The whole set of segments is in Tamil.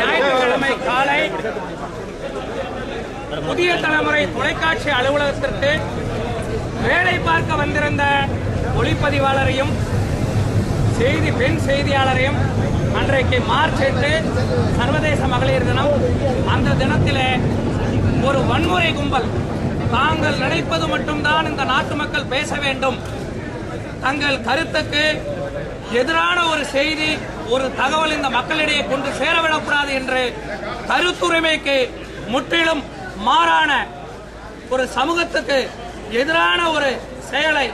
ஞாயிற்றுக்கிழமை காலை புதிய தலைமுறை தொலைக்காட்சி அலுவலகத்திற்கு வேலை பார்க்க வந்திருந்த ஒளிப்பதிவாளரையும் செய்தி பெண் செய்தியாளரையும் அன்றைக்கு மார்ச் எட்டு சர்வதேச மகளிர் தினம். அந்த தினத்தில் ஒரு வன்முறை கும்பல். தாங்கள் நினைப்பது மட்டும்தான் இந்த நாட்டு மக்கள் பேச வேண்டும். தங்கள் கருத்துக்கு எதிரான ஒரு செய்தி ஒரு தகவல் இந்த மக்களிடையே கொண்டு சேரவிடக்கூடாது என்று கருத்துரிமைக்கு முற்றிலும் மாறான ஒரு சமூகத்துக்கு எதிரான ஒரு செயலை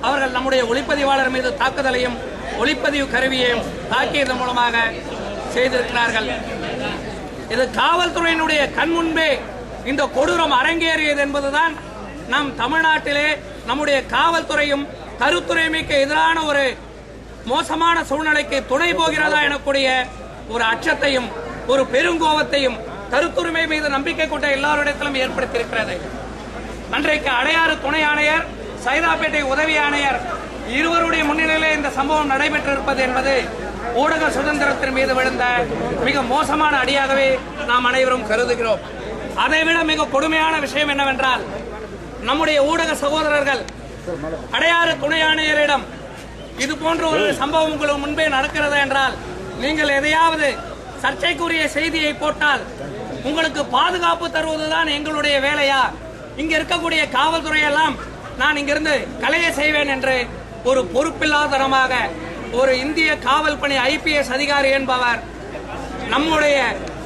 அவர்கள் நம்முடைய ஒளிப்பதிவாளர் மீது தாக்குதலையும் ஒளிப்பதிவு கருவியையும் தாக்கியதன் மூலமாக செய்திருக்கிறார்கள். இது காவல்துறையினுடைய கண் முன்பே இந்த கொடூரம் அரங்கேறியது என்பதுதான் நம் தமிழ்நாட்டிலே நம்முடைய காவல்துறையும் கருத்துறைமைக்கு எதிரான ஒரு மோசமான சூழ்நிலைக்கு துணை போகிறதா எனக்கூடிய ஒரு அச்சத்தையும் ஒரு பெருங்கோபத்தையும் கருத்துரிமை மீது நம்பிக்கை கொண்ட எல்லாரிடத்திலும் ஏற்படுத்தியிருக்கிறது. அன்றைக்கு அடையாறு துணை ஆணையர் சைதாப்பேட்டை உதவி ஆணையர் இருவருடைய முன்னிலையிலே இந்த சம்பவம் நடைபெற்றிருப்பது என்பது ஊடக சுதந்திரத்தின் மீது விழுந்த மிக மோசமான அடியாகவே நாம் அனைவரும் கருதுகிறோம். அதைவிட மிக கொடுமையான விஷயம் என்னவென்றால் நம்முடைய ஊடக சகோதரர்கள் அடையாறு துணை ஆணையரிடம் இது போன்ற ஒரு சம்பவம் உங்களுக்கு முன்பே நடக்கிறது என்றால் நீங்கள் எதையாவது சர்ச்சைக்குரிய செய்தியை போட்டால் உங்களுக்கு பாதுகாப்பு தருவதுதான் எங்களுடைய வேலையா? இங்க இருக்கக்கூடிய காவல்துறை எல்லாம் நான் இங்கிருந்து கலைய செய்வேன் என்று ஒரு பொறுப்பில்லாதனமாக ஒரு இந்திய காவல் பணி ஐபிஎஸ் அதிகாரி என்பவர் நம்முடைய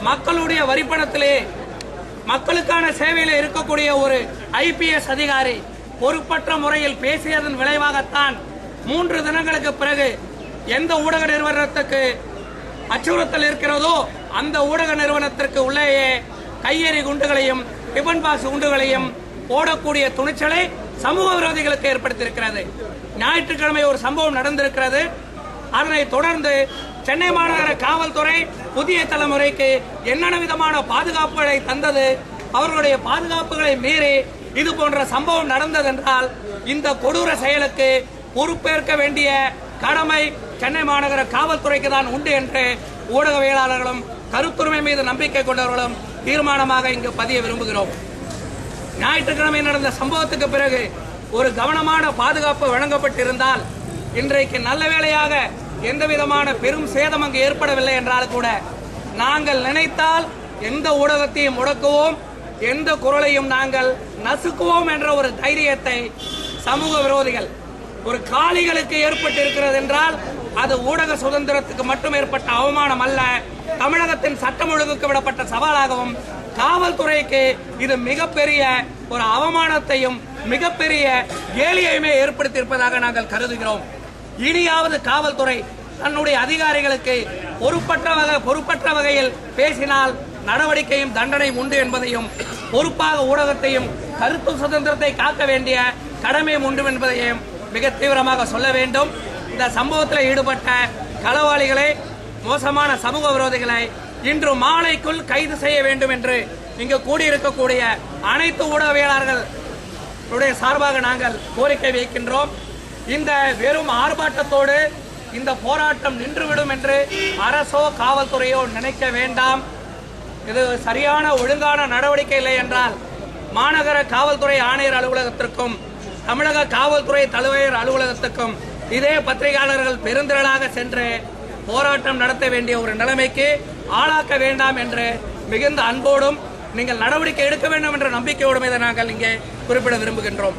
மக்களுடைய வரிப்பணத்திலே மக்களுக்கான சேவையில் இருக்கக்கூடிய ஒரு ஐபிஎஸ் அதிகாரி பொறுப்பற்ற முறையில் பேசியதன் விளைவாகத்தான் மூன்று தினங்களுக்கு பிறகு எந்த ஊடக நிறுவனத்துக்கு அச்சுறுத்தல் இருக்கிறதோ அந்த ஊடக நிறுவனத்திற்கு உள்ளேயே கையெறி குண்டுகளையும் டிபன் பாக்ஸ் குண்டுகளையும் போடக்கூடிய துணிச்சலை சமூக விரோதிகளுக்கு ஏற்படுத்தியிருக்கிறது. ஞாயிற்றுக்கிழமை ஒரு சம்பவம் நடந்திருக்கிறது. அதனை தொடர்ந்து சென்னை மாநகர காவல்துறை புதிய தலைமுறைக்கு என்னென்ன விதமான பாதுகாப்புகளை தந்தது அவர்களுடைய பாதுகாப்புகளை மீறி இது போன்ற சம்பவம் நடந்ததென்றால் இந்த கொடூர செயலுக்கு பொறுப்பேற்க வேண்டிய கடமை சென்னை மாநகர காவல்துறைக்கு தான் உண்டு என்று ஊடகவியலாளர்களும் கருத்துரிமை மீது நம்பிக்கை கொண்டவர்களும் தீர்மானமாக இங்கு பதிய விரும்புகிறோம். ஞாயிற்றுக்கிழமை நடந்த சம்பவத்துக்கு பிறகு ஒரு கவனமான பாதுகாப்பு வழங்கப்பட்டிருந்தால் இன்றைக்கு நல்ல வேளையாக எந்த விதமான பெரும் சேதம் அங்கு ஏற்படவில்லை என்றால் கூட நாங்கள் நினைத்தால் எந்த ஊடகத்தையும் முடக்குவோம் எந்த குரலையும் நாங்கள் நசுக்குவோம் என்ற ஒரு தைரியத்தை சமூக விரோதிகள் ஒரு காளிகளுக்கு ஏற்பட்டு இருக்கிறது என்றால் அது ஊடக சுதந்திரத்துக்கு மட்டும் ஏற்பட்ட அவமானம் அல்ல. தமிழகத்தின் சட்டம் ஒழுங்குக்கு விடப்பட்ட சவாலாகவும் காவல்துறைக்கு இது மிகப்பெரிய ஒரு அவமானத்தையும் மிகப்பெரிய கேலியையுமே ஏற்படுத்தியிருப்பதாக நாங்கள் கருதுகிறோம். இனியாவது காவல்துறை தன்னுடைய அதிகாரிகளுக்கு பொறுப்பற்ற வகை பொறுப்பற்ற வகையில் பேசினால் நடவடிக்கையும் தண்டனையும் உண்டு என்பதையும் பொறுப்பாக ஊடகத்தையும் கருத்து சுதந்திரத்தை காக்க வேண்டிய கடமையும் உண்டு என்பதையும் மிக தீவிரமாக சொல்ல வேண்டும். இந்த சம்பவத்தில் ஈடுபட்ட களவாளிகளை மோசமான சமூக விரோதிகளை இன்று மாலைக்குள் கைது செய்ய வேண்டும் என்று இங்கு கூடியிருக்கக்கூடிய அனைத்து ஊடகவியலாளர்கள் உடைய சார்பாக நாங்கள் கோரிக்கை வைக்கின்றோம். இந்த வெறும் ஆர்ப்பாட்டத்தோடு இந்த போராட்டம் நின்றுவிடும் என்று அரசோ காவல்துறையோ நினைக்க வேண்டாம். இது சரியான ஒழுங்கான நடவடிக்கை இல்லை என்றால் மாநகர காவல்துறை ஆணையர் அலுவலகத்திற்கும் தமிழக காவல்துறை தலைவர் அலுவலகத்துக்கும் இதே பத்திரிகையாளர்கள் பெருந்திரளாக சென்று போராட்டம் நடத்த வேண்டிய ஒரு நிலைமைக்கு ஆளாக்க வேண்டாம் என்று மிகுந்த அன்போடும் நீங்கள் நடவடிக்கை எடுக்க வேண்டும் என்ற நம்பிக்கையோடும் இதை நாங்கள் இங்கே குறிப்பிட விரும்புகின்றோம்.